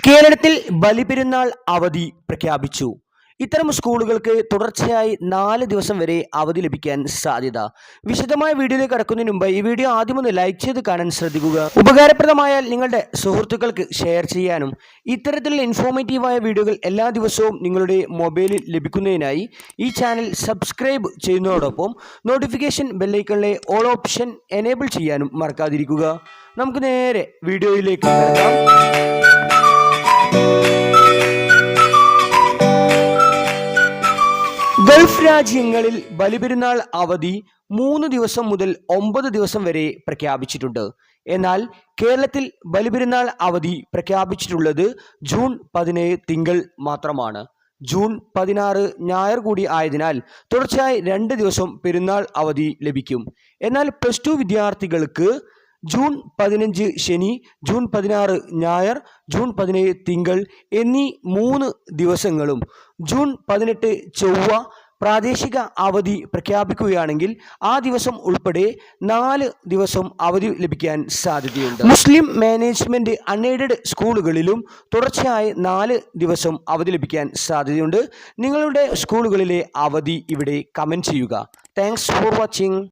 കേരളത്തിൽ ബലിപെരുന്നാൾ അവധി പ്രഖ്യാപിച്ചു. ഇത്തരം സ്കൂളുകൾക്ക് തുടർച്ചയായി നാല് ദിവസം വരെ അവധി ലഭിക്കാൻ സാധ്യത. വിശദമായ വീഡിയോയിലേക്ക് കടക്കുന്നതിന് മുമ്പ് ഈ വീഡിയോ ആദ്യം ഒന്ന് ലൈക്ക് ചെയ്ത് കാണാൻ ശ്രദ്ധിക്കുക. ഉപകാരപ്രദമായാൽ നിങ്ങളുടെ സുഹൃത്തുക്കൾക്ക് ഷെയർ ചെയ്യാനും ഇത്തരത്തിലുള്ള ഇൻഫോർമേറ്റീവായ വീഡിയോകൾ എല്ലാ ദിവസവും നിങ്ങളുടെ മൊബൈലിൽ ലഭിക്കുന്നതിനായി ഈ ചാനൽ സബ്സ്ക്രൈബ് ചെയ്യുന്നതോടൊപ്പം നോട്ടിഫിക്കേഷൻ ബെല്ലൈക്കണിലെ ഓൾ ഓപ്ഷൻ എനേബിൾ ചെയ്യാനും മറക്കാതിരിക്കുക. നമുക്ക് നേരെ വീഡിയോയിലേക്ക് കിടക്കാം. ഗൾഫ് രാജ്യങ്ങളിൽ ബലിപെരുന്നാൾ അവധി മൂന്ന് ദിവസം മുതൽ ഒമ്പത് ദിവസം വരെ പ്രഖ്യാപിച്ചിട്ടുണ്ട്. എന്നാൽ കേരളത്തിൽ ബലിപെരുന്നാൾ അവധി പ്രഖ്യാപിച്ചിട്ടുള്ളത് ജൂൺ പതിനേഴ് തിങ്കൾ മാത്രമാണ്. ജൂൺ പതിനാറ് ഞായർ കൂടി ആയതിനാൽ തുടർച്ചയായി രണ്ട് ദിവസം പെരുന്നാൾ അവധി ലഭിക്കും. എന്നാൽ പ്ലസ് ടു വിദ്യാർത്ഥികൾക്ക് ജൂൺ പതിനഞ്ച് ശനി ജൂൺ പതിനാറ് ഞായർ ജൂൺ പതിനേഴ് തിങ്കൾ എന്നീ മൂന്ന് ദിവസങ്ങളും ജൂൺ പതിനെട്ട് ചൊവ്വ പ്രാദേശിക അവധി പ്രഖ്യാപിക്കുകയാണെങ്കിൽ ആ ദിവസം ഉൾപ്പെടെ നാല് ദിവസം അവധി ലഭിക്കാൻ സാധ്യതയുണ്ട്. മുസ്ലിം മാനേജ്മെന്റ് അൺഎയ്ഡഡ് സ്കൂളുകളിലും തുടർച്ചയായി നാല് ദിവസം അവധി ലഭിക്കാൻ സാധ്യതയുണ്ട്. നിങ്ങളുടെ സ്കൂളുകളിലെ അവധി ഇവിടെ കമന്റ് ചെയ്യുക. Thanks for watching.